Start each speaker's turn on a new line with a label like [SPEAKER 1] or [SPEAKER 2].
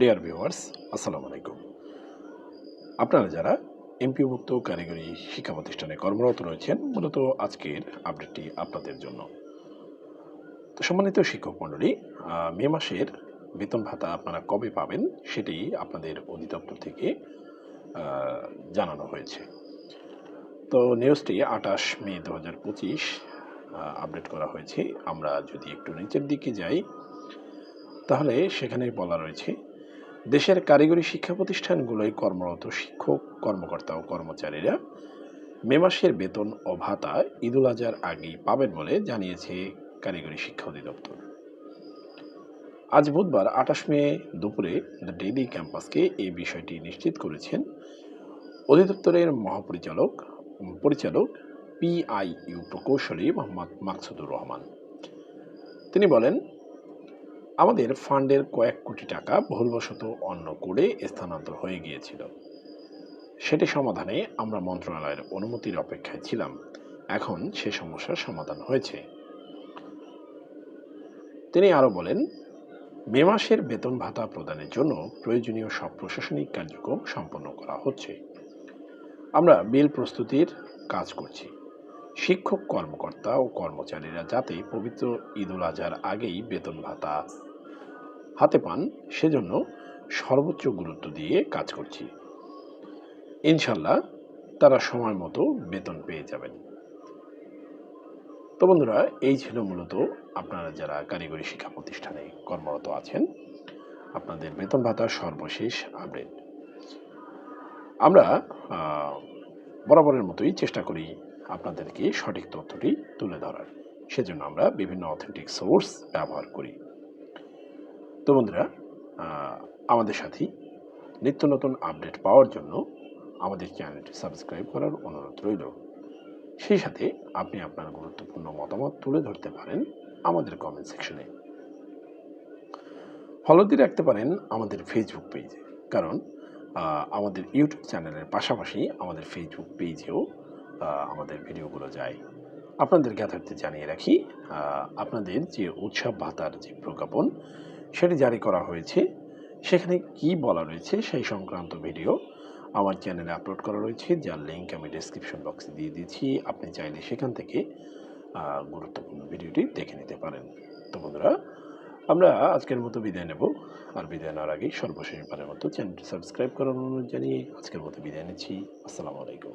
[SPEAKER 1] Dear viewers আসসালামু আলাইকুম। আপনারা যারা এমপিভুক্ত কারিগরি শিক্ষা প্রতিষ্ঠানে কর্মরত রয়েছেন, মূলত আজকের আপডেটটি আপনাদের জন্য। তো সম্মানিত শিক্ষক মণ্ডলী মে মাসের বেতন ভাতা আপনারা কবে পাবেন সেটি আপনাদের অধিদপ্তর থেকে জানানো হয়েছে। তো নিউজটি আঠাশ মে দু হাজার পঁচিশ আপডেট করা হয়েছে। আমরা যদি একটু নিচের দিকে যাই, তাহলে সেখানে বলা রয়েছে দেশের কারিগরি শিক্ষা প্রতিষ্ঠানগুলোয় কর্মরত শিক্ষক, কর্মকর্তা ও কর্মচারীরা মে মাসের বেতন ও ভাতা ঈদুল আজহার আগেই পাবেন বলে জানিয়েছে কারিগরি শিক্ষা অধিদপ্তর। আজ বুধবার আঠাশ মে দুপুরে দ্য ডেইলি ক্যাম্পাসকে এই বিষয়টি নিশ্চিত করেছেন অধিদপ্তরের মহাপরিচালক, পরিচালক পিআইইউ প্রকৌশলী মোহাম্মদ মাকসুদুর রহমান। তিনি বলেন আমাদের ফান্ডের কয়েক কোটি টাকা ভুলবশত অন্য কোডে স্থানান্তর হয়ে গিয়েছিল। সেটি সমাধানে আমরা মন্ত্রণালয়ের অনুমতির অপেক্ষায় ছিলাম। এখন সে সমস্যার সমাধান হয়েছে। তিনি আরও বলেন, মে মাসের বেতন ভাতা প্রদানের জন্য প্রয়োজনীয় সব প্রশাসনিক কার্যক্রম সম্পন্ন করা হচ্ছে। আমরা বিল প্রস্তুতির কাজ করছি। শিক্ষক, কর্মকর্তা ও কর্মচারীরা যাতে পবিত্র ঈদুল আজহার আগেই বেতন ভাতা হাতে পান, সেজন্য সর্বোচ্চ গুরুত্ব দিয়ে কাজ করছি। ইনশাল্লাহ তারা সময় মতো বেতন পেয়ে যাবেন। তো বন্ধুরা, এই ছিল মূলত আপনারা যারা কারিগরি শিক্ষা প্রতিষ্ঠানে কর্মরত আছেন, আপনাদের বেতন ভাতার সর্বশেষ আপডেট। আমরা বরাবরের মতোই চেষ্টা করি আপনাদেরকে সঠিক তথ্যটি তুলে ধরার। সেজন্য আমরা বিভিন্ন অথেন্টিক সোর্স ব্যবহার করি। তো বন্ধুরা আমাদের সাথেই নিত্য নতুন আপডেট পাওয়ার জন্য আমাদের চ্যানেলটি সাবস্ক্রাইব করার অনুরোধ রইল। সেই সাথে আপনি আপনার গুরুত্বপূর্ণ মতামত তুলে ধরতে পারেন আমাদের কমেন্ট সেকশনে ফলো দিয়ে রাখতে পারেন আমাদের ফেসবুক পেজে কারণ আমাদের ইউটিউব চ্যানেলের পাশাপাশি আমাদের ফেসবুক পেজেও আমাদের ভিডিওগুলো যায়। আপনাদের জ্ঞাতার্থে জানিয়ে রাখি আপনাদের যে উৎসব ভাতার যে প্রজ্ঞাপন, সেটি জারি করা হয়েছে। সেখানে কি বলা রয়েছে সেই সংক্রান্ত ভিডিও আমার চ্যানেলে আপলোড করা রয়েছে, যার লিঙ্ক আমি ডেসক্রিপশন বক্সে দিয়ে দিচ্ছি আপনি চাইলে সেখান থেকে গুরুত্বপূর্ণ ভিডিওটি দেখে নিতে পারেন। তো বন্ধুরা আমরা আজকের মতো বিদায় নেব। আর বিদায় নেওয়ার আগেই সর্বশেষবারের মতো চ্যানেলটি সাবস্ক্রাইব করার অনুরোধ জানিয়ে আজকের মতো বিদায় নিচ্ছি। আসসালামু আলাইকুম।